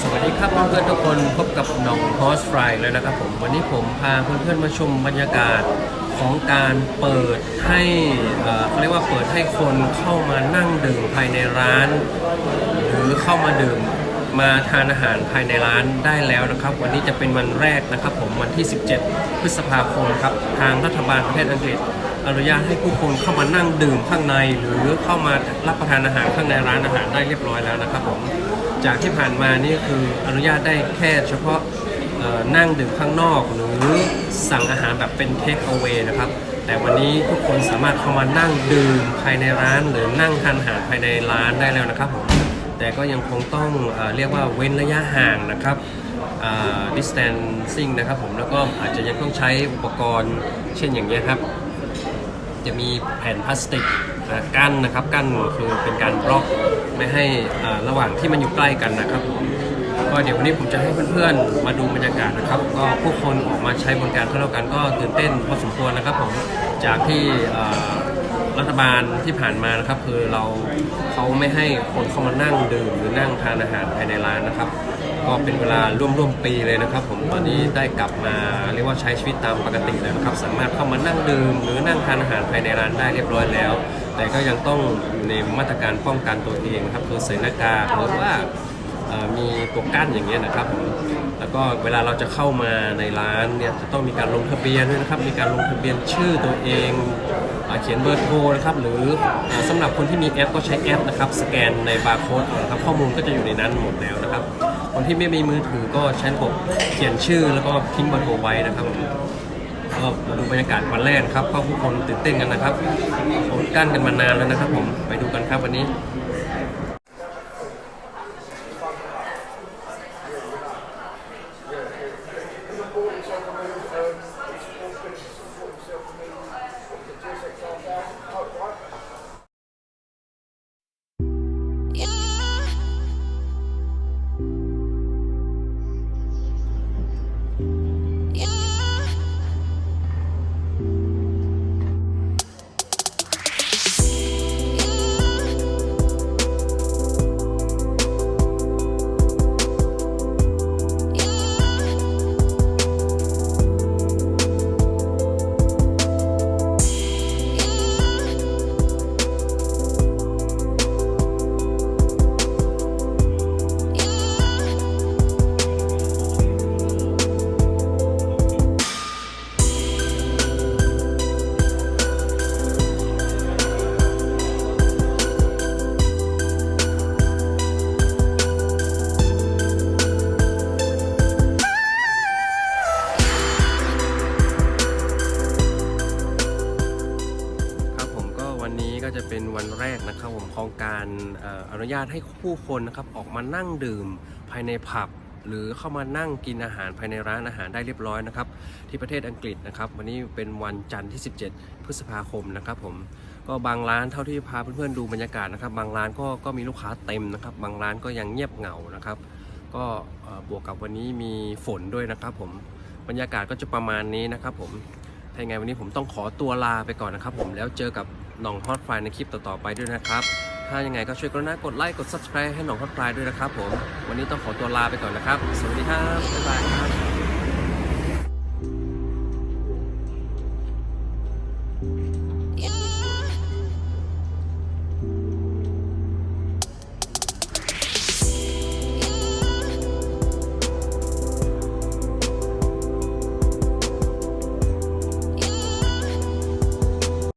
สวัสดีครับเพื่อนๆทุกคนพบกับหน้องฮอสฟรายแล้วนะครับผมวันนี้ผมพาเพื่อนๆมาชมบรรยากาศของการเปิดให้เอ่อเขาเรียกว่าเปิดให้คนเข้ามานั่งดื่มภายในร้าน รือเข้ามาดื่มมาทานอาหารภายในร้านได้แล้วนะครับ วันนี้จะเป็นวันแรกนะครับ ผมวันที่ 17 พฤษภาคมครับทางรัฐบาลประเทศอังกฤษ อนุญาตให้ผู้คนเข้ามานั่งดื่มข้างใน หรือเข้ามารับประทานอาหารข้างในร้านอาหารได้เรียบร้อยแล้วนะครับผมจากที่ผ่านมานี่คืออนุญาตได้แค่เฉพาะนั่งดื่มข้างนอก หรือสั่งอาหารแบบเป็นเทคเอา a y นะครับแต่วันนี้ทุกคนสามารถเข้ามานั่งดื่มภายในร้าน หรือนั่งทานอาหารภายในร้านได้แล้วนะครับผม แต่ก็ยังคงต้องเออเรียกว่าเว้นระยะห่างนะครับอ่า distancing นะครับผมแล้วก็อาจจะยังต้องใช้อุปกรณ์เช่นอย่างนี้ยครับ จะมีแผ่นพลาสติกกั้นนะครับกั้นคือเป็นการบล็อกไม่ให้อ่าระหว่างที่มันอยู่ใกล้กันนะครับผมก็เดี๋ยววันนี้ผมจะให้เพื่อนๆมาดูบรรยากาศนะครับ ก็ผู้คนออกมาใช้บริการเท่ากันก็ตื่นเต้นพอสมควรนะครับผมจากที่อ่า รัฐบาลที่ผ่านมานะครับ คือเราเขาไม่ให้คนเข้ามานั่งดื่มหรือนั่งทานอาหารภายในร้านนะครับ ก็เป็นเวลาร่วมร่วมๆปีเลยนะครับ ผมตอนนี้ได้กลับมาเรียกว่าใช้ชีวิตตามปกติแล้วนะครับ สามารถเข้ามานั่งดื่มหรือนั่งทานอาหารภายในร้านได้เรียบร้อยแล้ว แต่ก็ยังต้องอยู่ในมาตรการป้องกันตัวเองครับคือใส่หน้ากากหรือว่า มีตัวกั้นอย่างเงี้ยนะครับผมแล้วก็เวลาเราจะเข้ามาในร้านเนี่ยจะต้องมีการลงทะเบียนด้วยนะครับ มีการลงทะเบียนชื่อตัวเองเขียนเบอร์โทรนะครับหรือเอ่อสำหรับคนที่มีแอปก็ใช้แอปนะครับสแกนในบาร์โค้ดนะครับข้อมูลก็จะอยู่ในนั้นหมดแล้วนะครับ คนที่ไม่มีมือถือก็ใช้ระบบเขียนชื่อแล้วก็ทิ้งเบอร์โทรไว้นะครับก็ดูบรรยากาศวันแรกครับก็ผู้คนตื่นเต้นกันนะครับอดกั้นกันมานานแล้วนะครับผมไปดูกันครับวันนี้ ครั วันนี้ก็จะเป็นวันแรกนะครับผมของการอนุญาตให้ผู้คนนะครับออกมานั่งดื่มภายในผับ หรือเข้ามานั่งกินอาหารภายในร้านอาหารได้เรียบร้อยนะครับ ที่ประเทศอังกฤษนะครับ วันนี้เป็นวันจันทร์ที่ 17 พฤษภาคมนะครับผมก็บางร้านเท่าที่พาเพื่อนๆดูบรรยากาศนะครับ บางร้านก็ก็มีลูกค้าเต็มนะครับ บางร้านก็ยังเงียบเหงานะครับ ก็บวกกับวันนี้มีฝนด้วยนะครับ ผมบรรยากาศก็จะประมาณนี้นะครับ ผมถ้าไงวันนี้ผมต้องขอตัวลาไปก่อนนะครับ ผมแล้วเจอกับ หน่องฮอตไฟในคลิปต่อๆไปด้วยนะครับ ถ้ายังไงก็ช่วยกรุณากดไลค์กด subscribe ให้หน่องฮอตไฟด้วยนะครับผม วันนี้ต้องขอตัวลาไปก่อนนะครับ สวัสดีครับบ๊ายบายครับ